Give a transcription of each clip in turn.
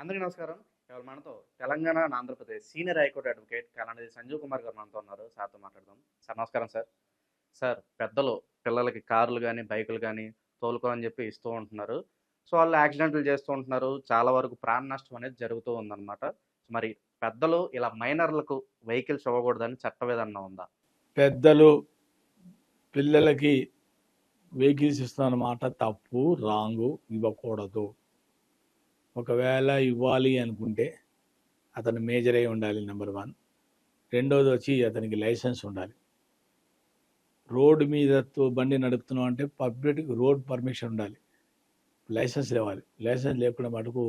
అందరికీ నమస్కారం. ఇవాళ మనతో Telangana Andhra Pradesh senior high court advocate Kalanidhi Sanjeev Kumar గారు మనతో ఉన్నారు. సార్తో మాట్లాడదాం. సార్ నమస్కారం సార్. సార్ పెద్దలు పిల్లలకి కార్లు కానీ బైకులు కానీ తోలుకో అని చెప్పి ఇస్తూ ఉంటున్నారు. సో వాళ్ళు యాక్సిడెంట్లు చేస్తూ ఉంటున్నారు. చాలా వరకు ప్రాణ నష్టం అనేది జరుగుతూ ఉందన్నమాట. మరి పెద్దలు ఇలా మైనర్లకు వెహికల్స్ ఇవ్వకూడదని చట్టవేదన ఉందా? పెద్దలు పిల్లలకి వెహికల్స్ ఇస్తున్నమాట తప్పు రాంగు ఇవ్వకూడదు. ఒకవేళ ఇవ్వాలి అనుకుంటే అతను మేజర్ అయి ఉండాలి నెంబర్ వన్ రెండోది వచ్చి అతనికి లైసెన్స్ ఉండాలి. రోడ్డు మీద బండి నడుపుతున్నాం అంటే పబ్లిక్ రోడ్ పర్మిషన్ ఉండాలి. లైసెన్స్ లేవాలి. లైసెన్స్ లేకుండా మటుకు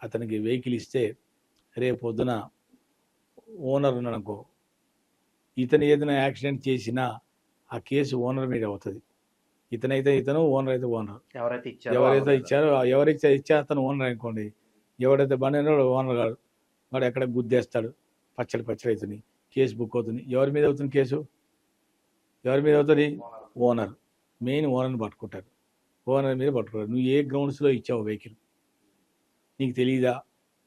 అతనికి వెహికల్ ఇస్తే రేపు పొద్దున ఓనర్ ఉన్నాడనుకో ఇతను ఏదైనా యాక్సిడెంట్ చేసినా ఆ కేసు ఓనర్ మీద అవుతుంది. ఇతనైతే ఇతను ఓనర్ అయితే ఓనర్ ఎవరైతే ఇచ్చారో ఎవరైతే ఇచ్చారో ఎవరైతే ఇచ్చా అతను ఓనర్ అనుకోండి. ఎవడైతే బండి ఉన్నాడో ఓనర్ కాదు వాడు ఎక్కడ గుద్దేస్తాడు? పచ్చడి పచ్చడి అవుతుంది. కేసు బుక్ అవుతుంది. ఎవరి మీద అవుతుంది కేసు? ఎవరి మీద అవుతుంది? ఓనర్ మెయిన్ ఓనర్ని పట్టుకుంటారు ఓనర్ మీద పట్టుకుంటారు నువ్వు ఏ గ్రౌండ్స్లో ఇచ్చావు వెహికల్ నీకు తెలియదా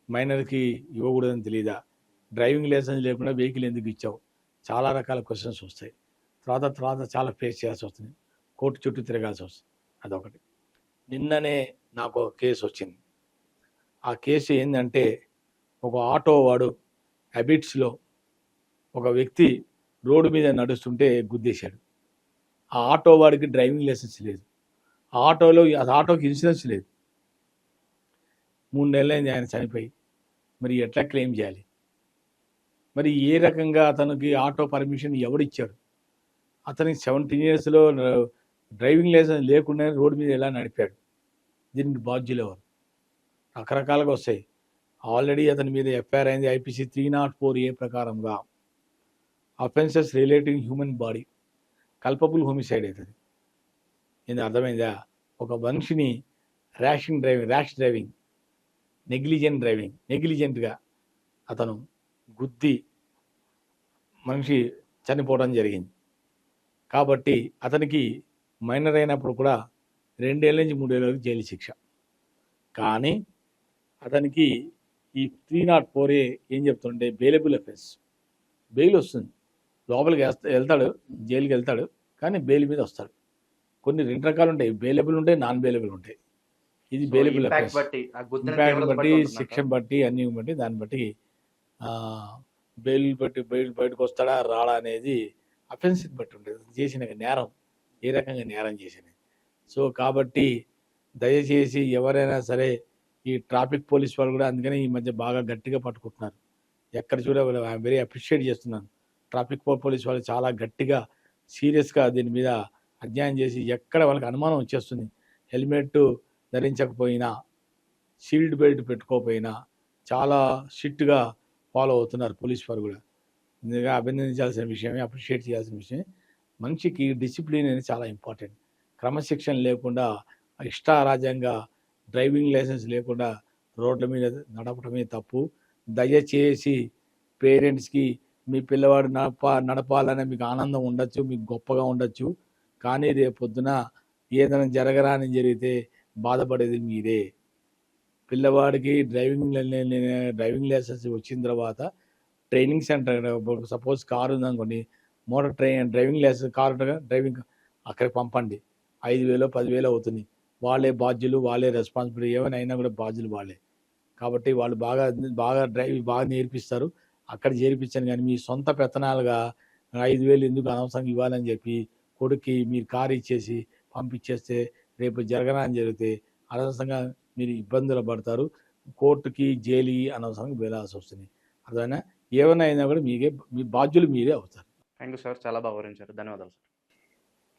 మైనర్కి ఇవ్వకూడదని తెలియదా డ్రైవింగ్ లైసెన్స్ లేకుండా వెహికల్ ఎందుకు ఇచ్చావు? చాలా రకాల క్వశ్చన్స్ వస్తాయి. తర్వాత తర్వాత చాలా ఫేస్ చేయాల్సి వస్తుంది. కోర్టు చుట్టూ తిరగాల్సి వస్తుంది. అదొకటి. నిన్ననే నాకు ఒక కేసు వచ్చింది. ఆ కేసు ఏంటంటే ఒక ఆటో వాడు హ్యాబిట్స్లో ఒక వ్యక్తి రోడ్డు మీద నడుస్తుంటే గుద్దేశాడు. ఆ ఆటో వాడికి డ్రైవింగ్ లైసెన్స్ లేదు. ఆ ఆటోలో ఆటోకి ఇన్సూరెన్స్ లేదు. మూడు నెలలైంది ఆయన చనిపోయి. మరి ఎట్లా క్లెయిమ్ చేయాలి? మరి ఏ రకంగా అతనికి ఆటో పర్మిషన్ ఎవడిచ్చాడు? అతనికి సెవెంటీన్ ఇయర్స్లో డ్రైవింగ్ లైసెన్స్ లేకుండా రోడ్డు మీద ఎలా నడిపాడు? దీనికి బాధ్యులు ఎవరు? రకరకాలుగా వస్తాయి. ఆల్రెడీ అతని మీద ఎఫ్ఐఆర్ అయింది. IPC three not four A ప్రకారంగా. Offences relating human body. Culpable homicide అవుతుంది. ఇది అర్థమైందా? ఒక మనిషిని rashing driving rash driving negligent driving నెగ్లిజెంట్గా అతను గుద్ది మనిషి చనిపోవడం జరిగింది. కాబట్టి అతనికి మైనర్ అయినప్పుడు కూడా రెండేళ్ళ నుంచి మూడేళ్ళ వరకు జైలు శిక్ష. కానీ అతనికి ఈ త్రీ నాట్ ఫోర్ ఏ ఏం చెప్తుంటే బెయిలబుల్ అఫెన్స్ బెయిల్ వస్తుంది. లోపలికి వెళ్తాడు జైలుకి వెళ్తాడు కానీ బెయిల్ మీద వస్తాడు. కొన్ని రెండు రకాలు ఉంటాయి. బెయిలబుల్ ఉంటాయి నాన్ బెయిలబుల్ ఉంటాయి. ఇది బెయిలబుల్ అఫెన్స్ బట్టి తీవ్రత బట్టి ఉంటుందంటారా? శిక్షను బట్టి అన్ని బట్టి దాన్ని బట్టి బెయిల్ బట్టి బయట బయటకు వస్తాడా రాడా అనేది అఫెన్స్ బట్టి ఉంటుంది చేసిన నేరం. ఏ రకంగా నేరం చేసిన సో కాబట్టి దయచేసి ఎవరైనా సరే ఈ ట్రాఫిక్ పోలీస్ వాళ్ళు కూడా అందుకనే ఈ మధ్య బాగా గట్టిగా పట్టుకుంటున్నారు. ఎక్కడ చూడ ఐఎమ్ వెరీ అప్రిషియేట్ చేస్తున్నాను. ట్రాఫిక్ పోలీస్ వాళ్ళు చాలా గట్టిగా సీరియస్గా దీని మీద అధ్యయనం చేసి ఎక్కడ వాళ్ళకి అనుమానం వచ్చేస్తుంది. హెల్మెట్ ధరించకపోయినా షీల్డ్ బెల్ట్ పెట్టుకోకపోయినా చాలా స్ట్రిక్ట్గా ఫాలో అవుతున్నారు పోలీస్ వారు కూడా. నిజంగా అభినందించాల్సిన విషయమే అప్రిషియేట్ చేయాల్సిన విషయమే. మనిషికి డిసిప్లిన్ అనేది చాలా ఇంపార్టెంట్. క్రమశిక్షణ లేకుండా ఇష్టారాజ్యంగా డ్రైవింగ్ లైసెన్స్ లేకుండా రోడ్ల మీద నడపడమే తప్పు. దయచేసి పేరెంట్స్కి మీ పిల్లవాడు నడప నడపాలనే మీకు ఆనందం ఉండొచ్చు మీకు గొప్పగా ఉండొచ్చు కానీ రేపు పొద్దున ఏదైనా జరగరాని జరిగితే బాధపడేది మీరే. పిల్లవాడికి డ్రైవింగ్ డ్రైవింగ్ లైసెన్స్ వచ్చిన తర్వాత ట్రైనింగ్ సెంటర్ సపోజ్ కారు ఉందనుకోండి motor train driving licence car driving అక్కడికి పంపండి. ఐదు వేలు పదివేలు అవుతుంది. వాళ్ళే బాధ్యులు వాళ్ళే రెస్పాన్సిబిలిటీ ఏమైనా అయినా కూడా బాధ్యులు వాళ్ళే. కాబట్టి వాళ్ళు బాగా బాగా డ్రైవ్ బాగా నేర్పిస్తారు. అక్కడ చేర్పించాను కానీ మీ సొంత పెత్తనాలుగా ఐదు వేలు ఎందుకు అనవసరంగా ఇవ్వాలని చెప్పి కొడుక్కి మీరు కారు ఇచ్చేసి పంపించేస్తే రేపు జరగనని జరిగితే అనవసరంగా మీరు ఇబ్బందులు పడతారు. కోర్టుకి జైలుకి అనవసరంగా వెళ్ళాల్సి వస్తుంది. అదైనా ఏమైనా అయినా కూడా మీకే మీ బాధ్యులు మీరే అవుతారు. థ్యాంక్ యూ సార్ చాలా బాగా వివరించారు. ధన్యవాదాలు సార్.